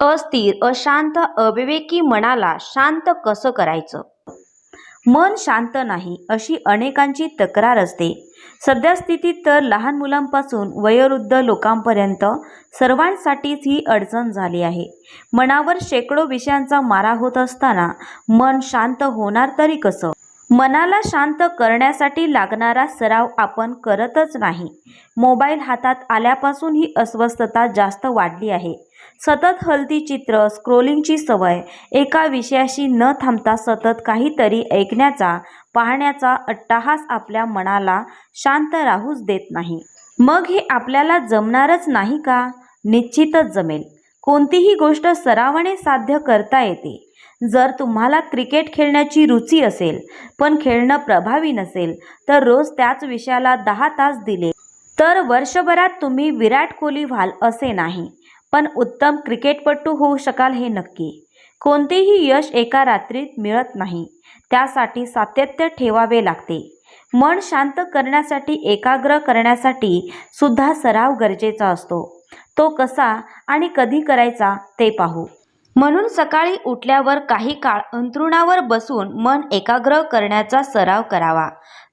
अस्थिर अशांत अविवेकी मनाला शांत कसं करायचं? मन शांत नाही अशी अनेकांची तक्रार असते. सद्यस्थितीत तर लहान मुलांपासून वयोवृद्ध लोकांपर्यंत सर्वांसाठीच ही अडचण झाली आहे. मनावर शेकडो विषयांचा मारा होत असताना मन शांत होणार तरी कसं? मनाला शांत करण्यासाठी लागणारा सराव आपण करतच नाही. मोबाईल हातात आल्यापासून ही अस्वस्थता जास्त वाढली आहे. सतत हलती चित्र स्क्रोलिंगची सवय एका विषयाशी न थांबता सतत काहीतरी ऐकण्याचा पाहण्याचा अट्टाहास आपल्या मनाला शांत राहूच देत नाही. मग हे आपल्याला जमणारच नाही का? निश्चितच जमेल. कोणतीही गोष्ट सरावाने साध्य करता येते. जर तुम्हाला क्रिकेट खेळण्याची रुची असेल पण खेळणं प्रभावी नसेल तर रोज त्याच विषयाला दहा तास दिले. तर वर्षभरात तुम्ही विराट कोहली व्हाल असे नाही पण उत्तम क्रिकेटपटू होऊ शकाल हे नक्की. कोणतेही यश एका रात्रीत मिळत नाही त्यासाठी सातत्य ठेवावे लागते. मन शांत करण्यासाठी एकाग्र करण्यासाठी सुद्धा सराव गरजेचा असतो. तो कसा आणि कधी करायचा ते पाहू. म्हणून सकाळी उठल्यावर काही काळ अंथरुणावर बसून मन एकाग्र करण्याचा सराव करावा.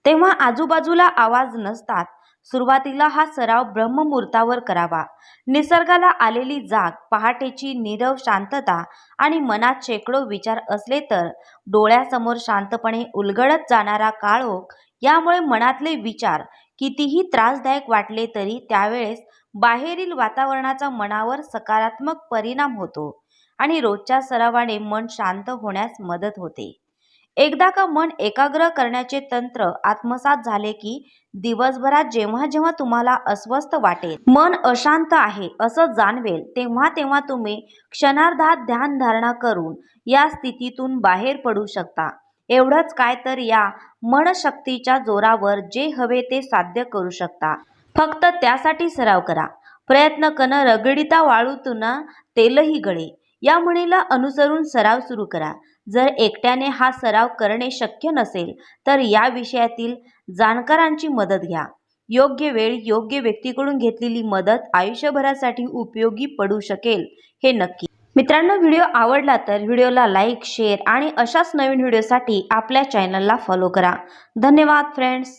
तेव्हा आजूबाजूला आवाज नसतात. सुरुवातीला हा सराव ब्रह्ममुहूर्तावर करावा. निसर्गाला आलेली जाग पहाटेची नीरव शांतता आणि मनात शेकडो विचार असले तर डोळ्यासमोर शांतपणे उलगडत जाणारा काळोख यामुळे मनातले विचार कितीही त्रासदायक वाटले तरी त्यावेळेस बाहेरील वातावरणाचा मनावर सकारात्मक परिणाम होतो आणि रोजच्या सरावाने मन शांत होण्यास मदत होते. एकदा का मन एकाग्र करण्याचे तंत्र आत्मसात झाले की दिवसभरात जेव्हा जेव्हा तुम्हाला अस्वस्थ वाटेल मन अशांत आहे असं जाणवेल तेव्हा तेव्हा तुम्ही क्षणार्धात ध्यान धारणा करून या स्थितीतून बाहेर पडू शकता. एवढंच काय तर या मनशक्तीच्या जोरावर जे हवे ते साध्य करू शकता. फक्त त्यासाठी सराव करा. प्रयत्न कन रगडिता वाळूतुना तेलही गळे. या म्हणीला अनुसरून सराव सुरू करा. जर एकट्याने हा सराव करणे शक्य नसेल तर या विषयातील जाणकारांची मदत घ्या. योग्य वेळ योग्य व्यक्तीकडून घेतलेली मदत आयुष्यभरासाठी उपयोगी पडू शकेल हे नक्की. मित्रांनो व्हिडिओ आवडला तर व्हिडिओला लाईक शेअर आणि अशाच नवीन व्हिडिओसाठी आपल्या चॅनलला फॉलो करा. धन्यवाद फ्रेंड्स!